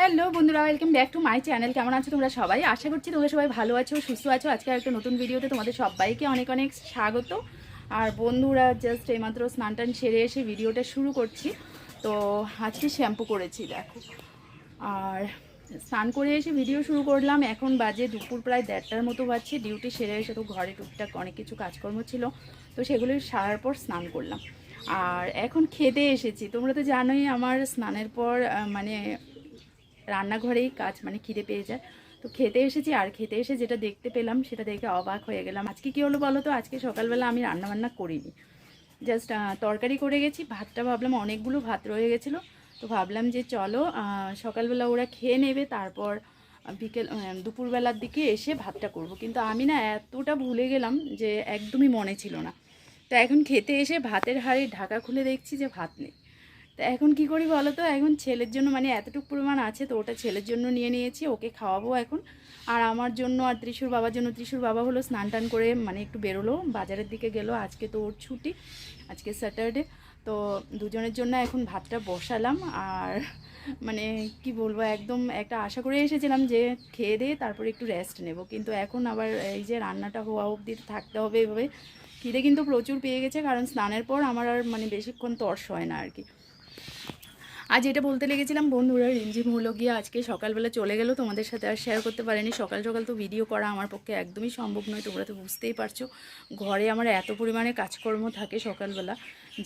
Hello বন্ধুরা welcome back to my channel কেমন আছো তোমরা সবাই? আশা করছি তোমরা সবাই ভালো আছো, সুস্থ আছো। আজকে একটা নতুন ভিডিওতে তোমাদের সবাইকে অনেক অনেক স্বাগত। আর বন্ধুরা জাস্ট এইমাত্র স্নান টান সেরে এসে ভিডিওটা শুরু করছি। তো আজকে শ্যাম্পু করেছি, দেখো। আর স্নান করে এসে ভিডিও শুরু করলাম। এখন বাজে দুপুর প্রায় দেড়টার মতো বাজছে। ডিউটি সেরে এসে তো ঘরে টুকটাক অনেক কিছু কাজকর্ম ছিল। তো সেগুলো সারার পর স্নান করলাম। আর এখন খেতে এসেছি। তোমরা তো জানোই আমার স্নানের পর মানে রান্নাঘরেই কাজ মানে খিদে পেয়ে যায়। তো খেতে এসেছি আর খেতে এসে যেটা দেখতে পেলাম সেটা দেখে অবাক হয়ে গেলাম। আজকে কী হলো বলো তো? আজকে সকালবেলা আমি রান্না বান্না করিনি জাস্ট তরকারি করে গেছি, ভাতটা ভাবলাম অনেকগুলো ভাত রয়ে গেছিল। তো ভাবলাম যে চলো সকালবেলা ওরা খেয়ে নেবে, তারপর বিকেল দুপুরবেলার দিকে এসে ভাতটা করব। কিন্তু আমি না এতটা ভুলে গেলাম যে একদমই মনে ছিল না। তো এখন খেতে এসে ভাতের হাড়ি ঢাকা খুলে দেখছি যে ভাত নেই। তো এখন কি করি বলো তো? এখন ছেলের জন্য মানে এতটুকু পরিমাণ আছে তো ওটা ছেলের জন্য নিয়ে নিয়েছি, ওকে খাওয়াবো এখন। আর আমার জন্য আর ত্রিশুর বাবার জন্য, ত্রিশুর বাবা হলো স্নান টান করে মানে একটু বেরোলো, বাজারের দিকে গেলো, আজকে তো ওর ছুটি, আজকে স্যাটারডে। তো দুজনের জন্য এখন ভাতটা বসালাম আর মানে কি বলব, একদম একটা আশা করে এসেছিলাম যে খেয়ে দিয়ে তারপরে একটু রেস্ট নেব। কিন্তু এখন আবার এই যে রান্নাটা হওয়া অবধি থাকতে হবে এভাবে। খিদে কিন্তু প্রচুর পেয়ে গেছে, কারণ স্নানের পর আমার আর মানে বেশিক্ষণ তর্স হয় না আর কি। আজ এটা বলতে লেগেছিলাম, বন্ধুরা, রিমঝিম হলো গিয়ে আজকে সকালবেলা চলে গেল, তোমাদের সাথে আর শেয়ার করতে পারিনি। সকাল সকাল তো ভিডিও করা আমার পক্ষে একদমই সম্ভব নয়, তোমরা তো বুঝতেই পারছ। ঘরে আমার এত পরিমাণে কাজকর্ম থাকে সকালবেলা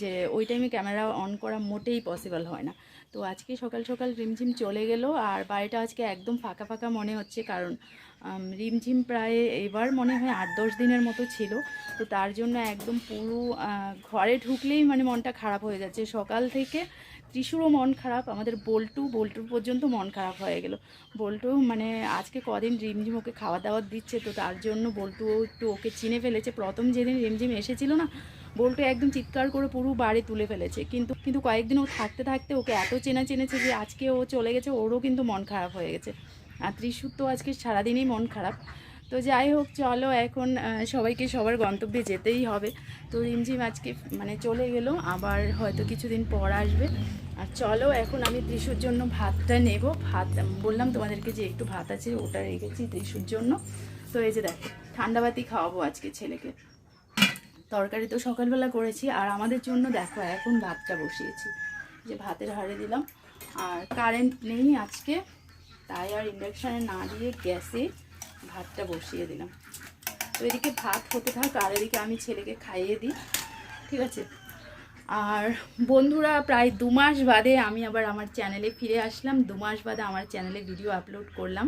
যে ওই টাইমে ক্যামেরা অন করা মোটেই পসিবল হয় না। তো আজকে সকাল সকাল রিমঝিম চলে গেল আর বাড়িটা আজকে একদম ফাঁকা ফাঁকা মনে হচ্ছে কারণ রিমঝিম প্রায় এবার মনে হয় আট দশ দিনের মতো ছিল। তো তার জন্য একদম পুরো ঘরে ঢুকলেই মানে মনটা খারাপ হয়ে যাচ্ছে। সকাল থেকে ত্রিশুরও মন খারাপ, আমাদের বল্টু, বল্টুর পর্যন্ত মন খারাপ হয়ে গেল। বল্টু মানে আজকে কদিন রিমঝিম ওকে খাওয়া দাওয়া দিচ্ছে, তো তার জন্য বল্টু একটু ওকে চিনে ফেলেছে। প্রথম যেদিন রিমঝিম এসেছিল না বল্টু একদম চিৎকার করে পুরো বাড়ি তুলে ফেলেছে। কিন্তু কিন্তু কয়েকদিন ও থাকতে থাকতে ওকে এত চেনা চেনেছে যে আজকে ও চলে গেছে, ওরও কিন্তু মন খারাপ হয়ে গেছে। আর ত্রিশুর তো আজকে সারাদিনই মন খারাপ। তো যাই হোক, চলো এখন সবাইকে সবার গন্তব্যে যেতেই হবে। তো রিমঝিম আজকে মানে চলে গেল, আবার হয়তো কিছুদিন পর আসবে। আর চলো এখন আমি ত্রিশুর জন্য ভাতটা নেব। ভাত, বললাম তোমাদেরকে যে একটু ভাত আছে, ওটা রেখেছি ত্রিশুর জন্য। তো এই যে দেখো, ঠান্ডা বাতি খাওয়াবো আজকে ছেলেকে। তরকারি তো সকালবেলা করেছি, আর আমাদের জন্য দেখো এখন ভাতটা বসিয়েছি। যে ভাতের হাড়ে দিলাম, আর কারেন্ট নেই আজকে, তাই আর ইন্ডাকশানে না দিয়ে গ্যাসে ভাতটা বসিয়ে দিলাম। তো এদিকে ভাত হতে থাক, আর এদিকে আমি ছেলেকে খাইয়ে দিই, ঠিক আছে? আর বন্ধুরা, প্রায় দু মাস বাদে আমি আবার আমার চ্যানেলে ফিরে আসলাম। দু মাস বাদে আমার চ্যানেলে ভিডিও আপলোড করলাম।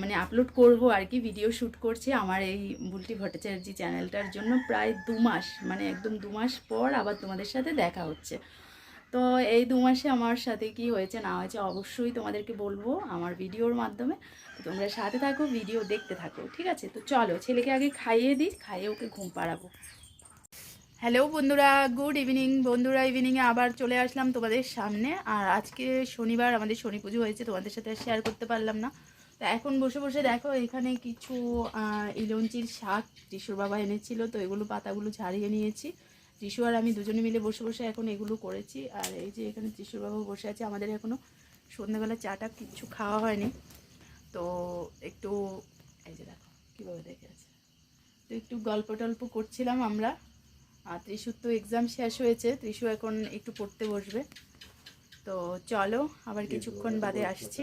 মানে আপলোড করব আর কি ভিডিও শ্যুট করছি আমার এই বুলটি ভট্টাচার্য চ্যানেলটার জন্য প্রায় দু মাস মানে একদম দু মাস পর আবার তোমাদের সাথে দেখা হচ্ছে। তো এই দু মাসে আমার সাথে কি হয়েছে, না হয়েছে অবশ্যই তোমাদেরকে বলব আমার ভিডিওর মাধ্যমে। তোমরা সাথে থাকো ভিডিও দেখতে থাকো, ঠিক আছে? তো চলো, ছেলেকে আগে খাইয়ে দিই, খাইয়ে ওকে ঘুম পাড়াবো। হ্যালো বন্ধুরা। গুড ইভিনিং বন্ধুরা। ইভিনিংয়ে আবার চলে আসলাম তোমাদের সামনে। আর আজকে শনিবার, আমাদের শনি পুজো হয়েছে, তোমাদের সাথে শেয়ার করতে পারলাম না। তো এখন বসে বসে দেখো, এখানে কিছু ইলঞ্চির শাক টিসুর বাবা এনেছিল। তো এগুলো পাতাগুলো ঝাড়িয়ে নিয়েছি। ত্রিশু আর আমি দুজনে মিলে বসে বসে এখন এগুলো করেছি। আর এই যে এখানে ত্রিশুর বাবা বসে আছে, আমাদের এখনও সন্ধ্যাবেলা চাটা কিচ্ছু খাওয়া হয়নি। তো একটু, এই যে দেখো, কীভাবে দেখে আছে। তো একটু গল্প টল্প করছিলাম আমরা। আর ত্রিশুর তো এক্সাম শেষ হয়েছে ত্রিশু এখন একটু পড়তে বসবে। তো চলো আবার কিছুক্ষণ বাদে আসছি।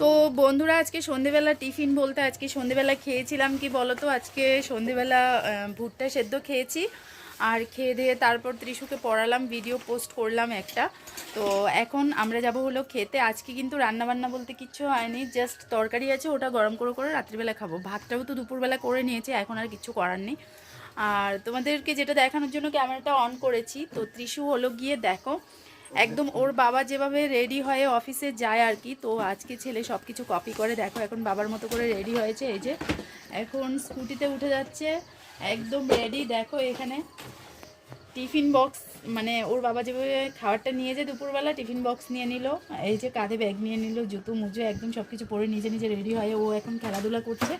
তো বন্ধুরা আজকে সন্ধেবেলা টিফিন বলতে আজকে সন্ধেবেলা খেয়েছিলাম কি বলো তো আজকে সন্ধেবেলা ভুট্টা সেদ্ধ খেয়েছি। আর খেয়ে দিয়ে তারপর ত্রিশুকে পড়ালাম ভিডিও পোস্ট করলাম একটা। তো এখন আমরা যাব হলো খেতে। আজকে কিন্তু রান্না বান্না বলতে কিচ্ছু হয়নি জাস্ট তরকারি আছে ওটা গরম করে করে রাত্রিবেলা খাব। ভাতটাও তো দুপুরবেলা করে নিয়েছি এখন আর কিছু করার নেই। আর তোমাদেরকে যেটা দেখানোর জন্য ক্যামেরাটা অন করেছি, তো ত্রিশু হলো গিয়ে দেখো, একদম ওর বাবা যেভাবে রেডি হয়ে অফিসে যায় আর কি, তো আজকে ছেলে সব কিছু কপি করে, দেখো এখন বাবার মতো করে রেডি হয়েছে, এই যে এখন স্কুটিতে উঠে যাচ্ছে, একদম রেডি দেখো এখানে টিফিন বক্স মানে ওর বাবা যেভাবে খাবারটা নিয়ে যায় দুপুরবেলা, টিফিন বক্স নিয়ে নিল, এই যে কাঁধে ব্যাগ নিয়ে নিল, জুতো মুজো, একদম সব কিছু পরে নিজে নিজে রেডি হয়ে ও এখন খেলাধুলা করছে।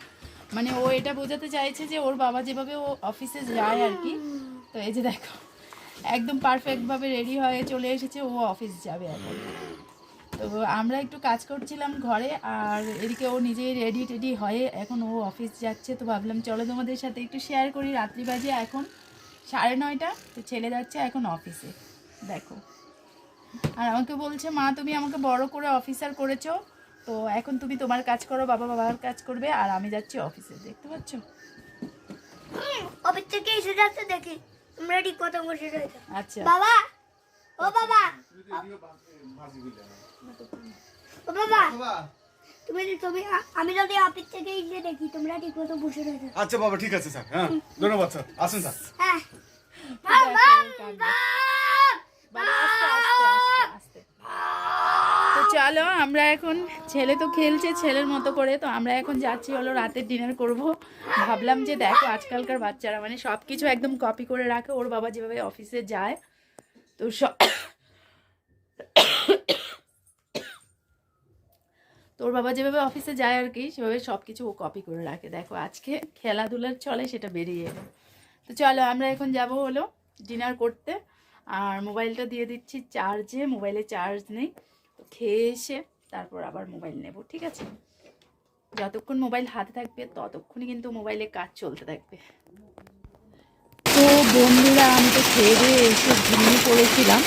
মানে ও এটা বোঝাতে চাইছে যে ওর বাবা যেভাবে ও অফিসে যায় আর কি। তো এই যে দেখো, একদম পারফেক্টভাবে রেডি হয়ে চলে এসেছে, ও অফিস যাবে এখন তো আমরা একটু কাজ করছিলাম ঘরে, আর এদিকে ও নিজেই রেডি টেডি হয়ে এখন ও অফিস যাচ্ছে। তো ভাবলাম চলো তোমাদের সাথে একটু শেয়ার করি। রাত্রি বাজে এখন সাড়ে নয়টা, তো ছেলে যাচ্ছে এখন অফিসে দেখো। আর আমাকে বলছে, মা, তুমি আমাকে বড় করে অফিসার করেছ তো এখন তুমি তোমার কাজ করো বাবা বাবার কাজ করবে আর আমি যাচ্ছি অফিসে দেখতে পাচ্ছ? অফিস থেকে এসে যাচ্ছে দেখি তোমরা ঠিক কথা বসে রয়েছে আচ্ছা। বাবা ও বাবা। ও বাবা তুমি তুমি আমি যদি অফিস থেকে এসে দেখি তোমরা ঠিক মতো বসে রয়েছে আচ্ছা বাবা ঠিক আছে স্যার হ্যাঁ ধন্যবাদ স্যার আসুন স্যার। হ্যাঁ। বাবা, আস্তে, চলো, আমরা এখন ছেলে তো খেলছে ছেলের মতো করে, তো আমরা এখন যাচ্ছি হলো রাতের ডিনার করব। ভাবলাম যে দেখো, আজকালকার বাচ্চারা মানে সব কিছু একদম কপি করে রাখে, ওর বাবা যেভাবে অফিসে যায়, তো সব তোর বাবা যেভাবে অফিসে যায় আর কি, সেভাবে সব কিছু ও কপি করে রাখে। দেখো, আজকে খেলাধুলার চলে সেটা বেরিয়ে এলো। তো চলো, আমরা এখন যাব হলো ডিনার করতে, আর মোবাইলটা দিয়ে দিচ্ছি চার্জে মোবাইলে চার্জ নেই। খেয়ে এসে তারপর আবার মোবাইল নেব, ঠিক আছে? যতক্ষণ মোবাইল হাতে থাকবে, ততক্ষণই কিন্তু মোবাইলে কাজ চলতে থাকবে। তো বন্ধুরা, আমি তো খেয়ে দিয়ে এসে ঘুমিয়ে পড়েছিলাম।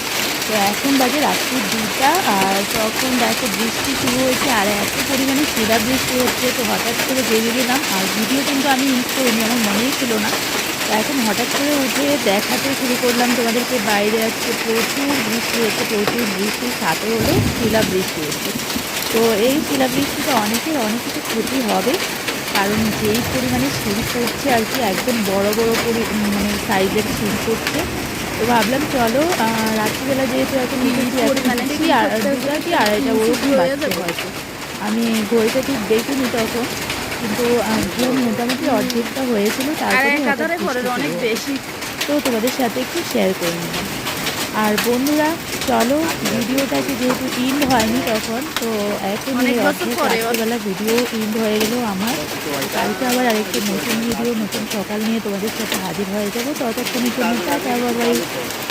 তো এখন বাজে রাত্রি দুটা আর তখন দেখো বৃষ্টি শুরু হয়েছে, আর এত পরিমাণে শিলা বৃষ্টি হচ্ছে, তো হঠাৎ করে বেরিয়ে গেলাম। আর ভিডিও কিন্তু আমি ইউজ করিনি, আমার মনেই ছিল না। এখন হঠাৎ করে উঠে দেখাতে শুরু করলাম তোমাদেরকে বাইরে আজকে প্রচুর বৃষ্টি হচ্ছে প্রচুর বৃষ্টির সাথে হলো শিলা বৃষ্টি হচ্ছে। তো এই শিলা বৃষ্টিতে অনেকের অনেক কিছু ক্ষতি হবে কারণ যেই পরিমাণে সিঁড়ি পড়ছে আর কি একদম বড় বড় পরি মানে সাইজের সিঁড়ি পড়ছে। তো ভাবলাম চলো রাত্রিবেলা যেহেতু এখন কি আড়াইটা ওরকম হয়তো। আমি ঘড়িটা ঠিক দেখিনি তখন। কিন্তু ঘুম মোটামুটি অর্ধেকটা হয়েছিল তারপরে হলো। বেশি। তো তোমাদের সাথে একটু শেয়ার করে নিলাম আর বন্ধুরা চলো ভিডিওটাকে যেহেতু ইন্ড হয়নি তখন তো এখন অনেক। রাত্রিবেলা ভিডিও ইন্ড হয়ে গেল আমার। কালকে আবার আরেকটা নতুন ভিডিও নতুন সকাল নিয়ে তোমাদের সাথে হাজির হয়ে যাব। ততক্ষণের জন্য টাটা বাবাই